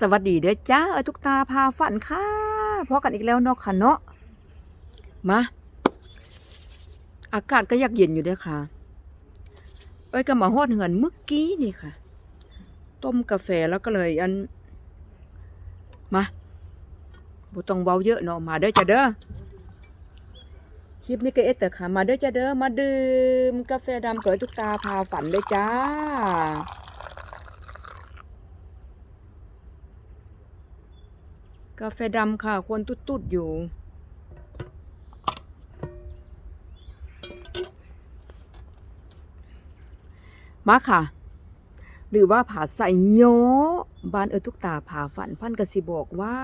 สวัสดีเด้อจ้าเอทุกตาพาฝันค่ะพอกันอีกแล้วเนาะค่ะเนาะมา อากาศก็อยากเย็นอยู่เด้อค่ะ เอ้ยก็มาฮอดเหือนเมื่อกี้นี่ค่ะ ต้มกาแฟแล้วก็เลยอัน มาบ่ต้องเว้าเยอะเนาะมาเด้อจ้าเด้อคลิปนี้ก็เอ็ดแต่ค่ะ มาเด้อจ้าเด้อมาดื่มกาแฟดำกับเอ้ยทุกตาพาฝันเลยจ้า กาแฟดำค่ะควรตุดๆอยู่ มาค่ะ หรือว่าผาใส่โยบ้านเออทุกตาผาฝันพันกสิบอกว่า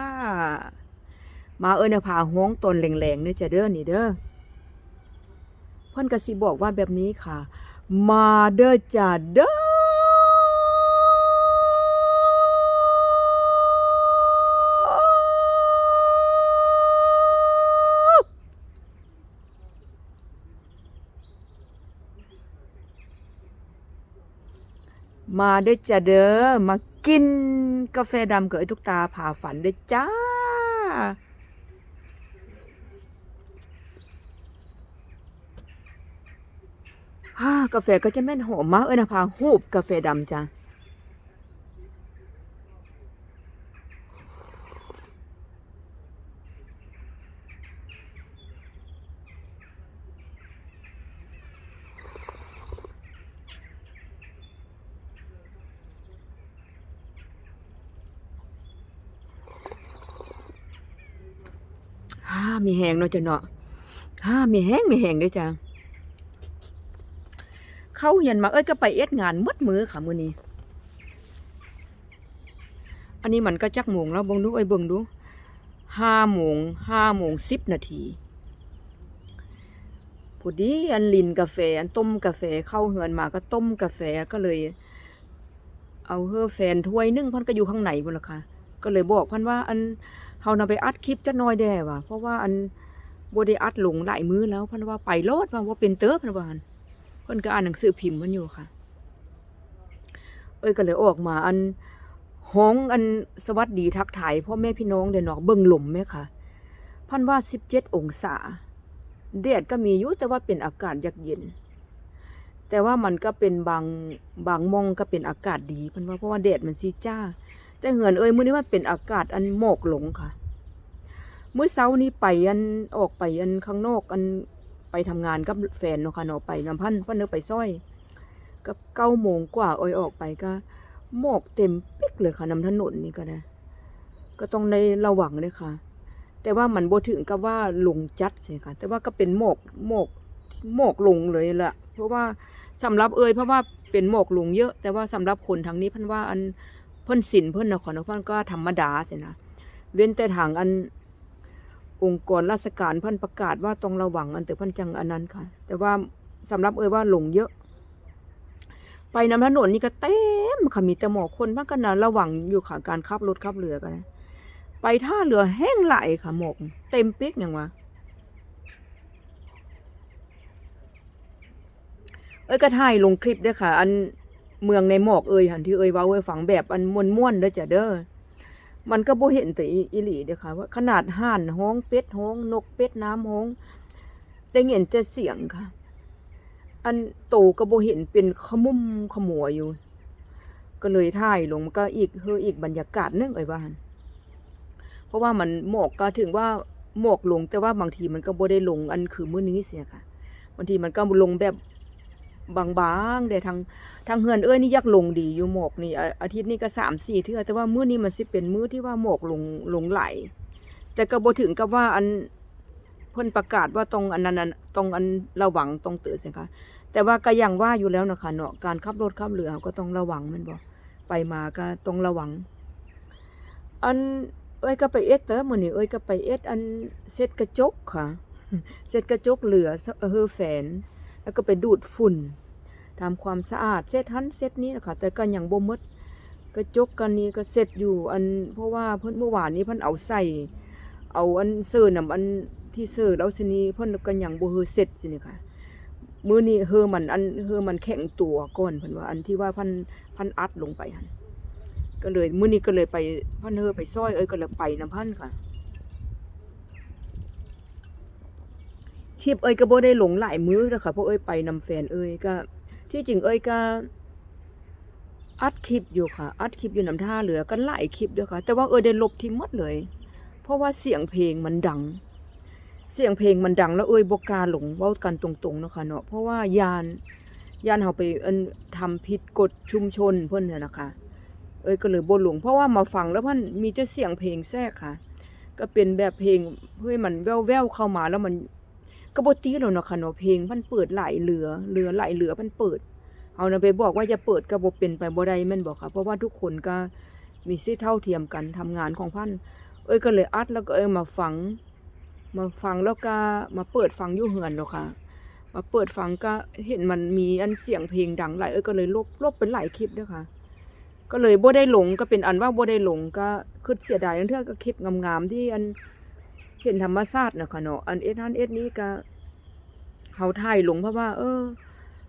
มาเออเนะผาห้องตนแหลงๆเนี่ยจะเด้อนี่เด้อเพิ่นกสิบอกว่าแบบนี้ค่ะ มาเด้อจ้าเด้อ มาเด้อจ้าเด้อมากินกาแฟดำกับไอ้ทุกตาผ่าฝันเด้อจ้า ฮ่ากาแฟก็จะแม่นหอมมากเอ้ยนะพาหูบกาแฟดำจ้าฮ่า มีแหงเนาะจ้ะเนาะฮ่ามีแหงมีแหงด้วยจ้าเข้าเฮียนมาเอ้ยก็ไปเอ็ดงานมดมือค่ะมือนี้ อันนี้มันก็จักโมงแล้วเบิ่งดูเอ้ยเบิ่งดูห้าโมงห้าโมงสิบนาทีพอดีอันลินกาแฟอันต้มกาแฟเข้าเฮือนมาก็ต้มกาแฟก็เลย เอาเฮอแฟนถ้วยนึ่งพันก็อยู่ข้างในพุ่นละค่ะก็เลยบอกพันว่าอัน เฮานำไปอัดคลิปจักหน่อยแด้ว่ะเพราะว่าอันบ่ได้อัดลงหลายมื้อแล้วพันว่าไปโลดพันว่าเป็นเติบเพันว่านเพิ่นก็อ่านหนังสือพิมพ์มันอยู่ค่ะ เอ้ยก็เลยออกมา อันห้องอันสวัสดีทักทายพ่อแม่พี่น้องเด้อเนาะเบิ่งหลุมไหมค่ะพันว่า17องศาแดดก็มีอยู่แต่ว่าเป็นอากาศยักเย็น แต่ว่ามันก็เป็นบางบางมองก็เป็นอากาศดีพันว่าเพราะว่าแดดมันสิจ้า แต่เหือนเอ้ยมื้อนี้มันเป็นอากาศอันหมอกหลงค่ะมื้อเช้านี้ไปอันออกไปอันข้างนอกอันไปทำงานกับแฟนเนาะค่ะเนาะไปน้ำพันเพิ่นเนาะไปซ้อยกับเก้าโมงกว่าอ้อยออกไปก็หมอกเต็มปิ๊กเลยค่ะนำถนนนี่ก็นะก็ต้องในระวังเลยค่ะ แต่ว่ามันบ่ถึงกับว่าลงจัดเสียค่ะ แต่ว่าก็เป็นหมอกหมอกหมอกลงเลยละเพราะว่าสำหรับเอ่ยเพราะว่าเป็นหมอกลงเยอะ แต่ว่าสำหรับคนทางนี้พันว่าอัน เพิ่นสินเพิ่นนะขอเนพิ่นก็ธรรมดาสียนะเว้นแต่ทางอันองค์กรราชการเพิ่นประกาศว่าต้องระวังอันแต่เพิ่นจังอันนั้นค่ะ แต่ว่าสำหรับเอ่ยว่าหลงเยอะ ไปนำถนนนี่ก็เต็มค่ะมีแต่หมอกคนพิ่นก็น่ะระวังอยู่ค่ะการขับรถขับเรือกันนะไปท่าเรือแห้งไหลค่ะหมอกเต็มเป๊กอย่างว่าเอ้ยก็ถ่ายลงคลิปด้อค่ะ อัน เมืองในหมอกเอ่ยหันที่เอ่ยว้าให้ฟังแบบอันม่วนๆเด้อจ้ะเด้อมันก็บ่เห็นแต่อีหลีเด้อค่ะว่าขนาดห่านฮ้องเป็ดฮ้องนกเป็ดน้ำฮ้องได้เห็นแต่เสียงค่ะ อันโตก็บ่เห็นเป็นขมุมขมัวอยู่ ก็เลยถ่ายลงมันก็อีกเฮออีกบรรยากาศนึงเอ้ยว่าหันเพราะว่ามันหมอกก็ถึงว่าหมอกลงแต่ว่าบางทีมันก็บ่ได้ลงอันคือมื้อนี้เสียค่ะบางทีมันก็ลงแบบ บางๆแต่ทางทางเฮือนเอ้ยนี่ยักลงดีอยู่หมอกนี่อาทิตย์นี้ก็สามสี่เทื่อแต่ว่ามื้อนี้มันสิเป็นมื้อที่ว่าหมอกลงลงไหล แต่ก็บ่ถึงกับว่าอันเพิ่นประกาศว่าตรงอันนั้นตรงอันระวังตรงเตือนสิคะแต่ว่าก็ยังว่าอยู่แล้วนะคะเนาะการขับรถขับเรือก็ต้องระวังมันบ่ไปมาก็ต้องระวัง อันเอ้ยก็ไปเอ็ดเด้อมื้อนี้เอ้ยก็ไปเอ็ดอันเช็ดกระจกค่ะเช็ดกระจกเรือเออแฝน แล้วก็ไปดูดฝุ่นทำความสะอาดเซตทันเซตนี้นะคะแต่ก็ยังบ่มดกระจกกันนี้ก็เสร็จอยู่อันเพราะว่าเพิ่นเมื่อวานนี้เพิ่นเอาใส่ เอาอันเสื้อนำอันที่เสื้อแล้วสินี้เพิ่นก็ยังบ่เฮอเสร็จสินี่ค่ะมื้อนี้เฮอมันอันเฮอมันแข็งตัวก่อนเพิ่นว่าอันที่ว่าพันพันอัดลงไปหั่นก็เลยมื้อนี้ก็เลยไปพันเฮอไปซอยเอ้ยก็เลยไปน้ำพันค่ะ คลิปเอ้ยก็บ่ได้หลงหลายมื้อแล้วค่ะเพราะเอ้ยไปนำแฟนเอ้ยก็ ที่จริงเอ้ยก็อัดคลิปอยู่ค่ะ อัดคลิปอยู่นำท่าเรือกันหลายคลิปด้อค่ะ แต่ว่าเอ้ยได้ลบทิ้งหมดเลย เพราะว่าเสียงเพลงมันดัง เสียงเพลงมันดัง แล้วเอ้ยบ่กล้าหลงเว้ากันตรงๆเนาะค่ะเนาะเพราะว่ายานยานเฮาไปอันทำผิดกฎชุมชนเพิ่นน่ะนะคะเอ้ยก็เลยบ่หลงเพราะว่ามาฟังแล้วมันมีแต่เสียงเพลงแทรกค่ะ ก็เป็นแบบเพลงเพื่อมันแว่วๆเข้ามาแล้วมัน ก็บ่ติแล้วเนาะค่ะเนาะเพลงมันเปิดหลายเหลือเหลือหลายเหลือมันเปิด เอานะไปบอกว่าอย่าเปิดก็บ่เป็นไปบ่ได้แม่นบ่ค่ะ เพราะว่าทุกคนก็มีสิทธิเท่าเทียมกันทำงานของพันเอ้ยก็เลยอัดแล้วก็เอ้ยมาฟัง มาฟังแล้วก็มาเปิดฟังอยู่เฮือนเนาะค่ะมาเปิดฟังก็เห็นมันมีอันเสียงเพลงดังหลายเอ้ยก็เลยลบลบเป็นหลายคลิปด้อค่ะ ก็เลยบ่ได้หลงก็เป็นอันว่าบ่ได้หลงก็คือเสียดายนั่นเทื่อก็คลิปงามๆที่อัน เห็นธรรมชาตินะคะเนาะอันเอ็ดนั้นเอ็ดนี้ก็เฮาถ่ายลงเพราะว่า เออ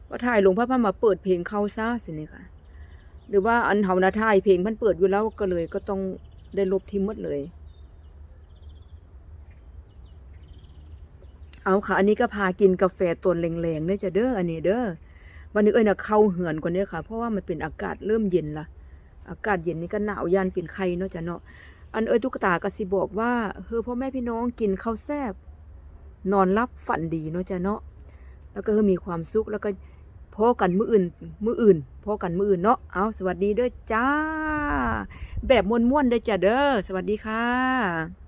ว่าถ่ายลงเพราะว่ามาเปิดเพลงเขาซะสินี่ค่ะ หรือว่าอันเฮานะถ่ายเพลงมันเปิดอยู่แล้วก็เลยก็ต้องได้ลบทิ้งหมดเลย เอาค่ะ อันนี้ก็พากินกาแฟตนแรงๆเด้อจะเด้ออันนี้เด้อวันนี้เอ้ยนะเข้าเหือนกว่านี้ค่ะ เพราะว่ามันเป็นอากาศเริ่มเย็นละอากาศเย็นนี่ก็หนาวยานเป็นไข้เนาะจ้ะเนาะ อันเอ้ยตุ๊กตาก็สิบอกว่าเฮ้อพ่อแม่พี่น้องกินข้าวแซ่บนอนรับฝันดีเนาะจ้ะเนาะแล้วก็เฮ้อมีความสุขแล้วก็พอกันมืออื่นมืออื่นพอกันมืออื่นเนาะเอาสวัสดีเด้อจ้า แบบม้วนๆเด้อจ้ะเด้อสวัสดีค่ะ